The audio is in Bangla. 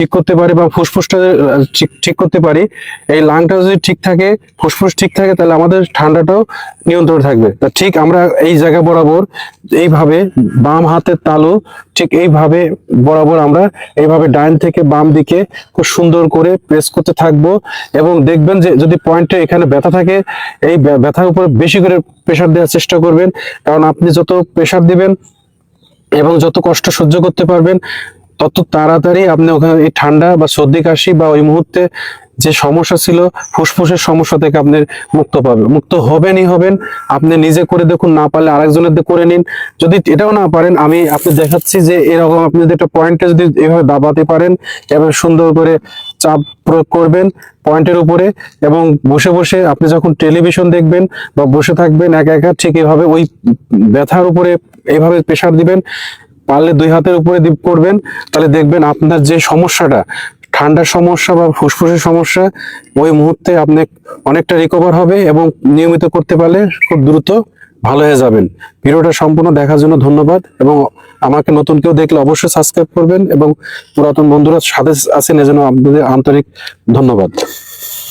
ঠিক করতে পারি বা ফুসফুসটা ঠিক- করতে পারি, এই লাংটা যদি ঠিক থাকে, ফুসফুস ঠিক থাকে, তাহলে আমাদের ঠান্ডাটাও নিয়ন্ত্রণ থাকবে। তা ঠিক আমরা এই জায়গা বরাবর এইভাবে বাম হাতের তালু, ঠিক এইভাবে বরাবর আমরা এইভাবে ডাইন থেকে বাম দিকে খুব সুন্দর করে প্রেস করতে থাকব এবং দেখবেন যে যদি পয়েন্টে এখানে ব্যথা থাকে, এই ব্য- ব্যথার উপরে বেশি করে প্রেশার দেওয়ার চেষ্টা করবেন। কারণ আপনি যত প্রেশার দিবেন এবং যত কষ্ট সহ্য করতে পারবেন তত তাড়াতাড়ি আপনি ওখানে এই ঠান্ডা বা সর্দি, কাশি বা ওই মুহূর্তে যে সমস্যা ছিল, ফুসফুসের সমস্যা থেকে আপনি মুক্ত পাবেন মুক্ত হবেনই হবেন। আপনি নিজে করে দেখুন, না পারলে আরেকজনের দিয়ে করে নিন। যদি এটাও না পারেন, আমি আপনি দেখাচ্ছি যে এরকম আপনি যদি একটা পয়েন্টে যদি এভাবে দাবাতে পারেন, এবং সুন্দর করে চাপ প্রয়োগ করবেন পয়েন্টের উপরে, এবং বসে বসে আপনি যখন টেলিভিশন দেখবেন বা বসে থাকবেন, একা একা ঠিক এভাবে ওই ব্যথার উপরে এভাবে প্রেশার দিবেন পারলে দুই হাতের উপরে দিপ করবেন, তাহলে দেখবেন আপনার যে সমস্যাটা, ঠান্ডার সমস্যা বা ফুসফুসের সমস্যা, ওই মুহূর্তে আপনি অনেকটা রিকভার হবে এবং নিয়মিত করতে পারলে খুব দ্রুত ভালো হয়ে যাবেন। ভিডিওটা সম্পূর্ণ দেখার জন্য ধন্যবাদ এবং আমাকে নতুন কেউ দেখলে অবশ্যই সাবস্ক্রাইব করবেন এবং পুরাতন বন্ধুরা সাথে আছেন, এজন্য আপনাদের আন্তরিক ধন্যবাদ।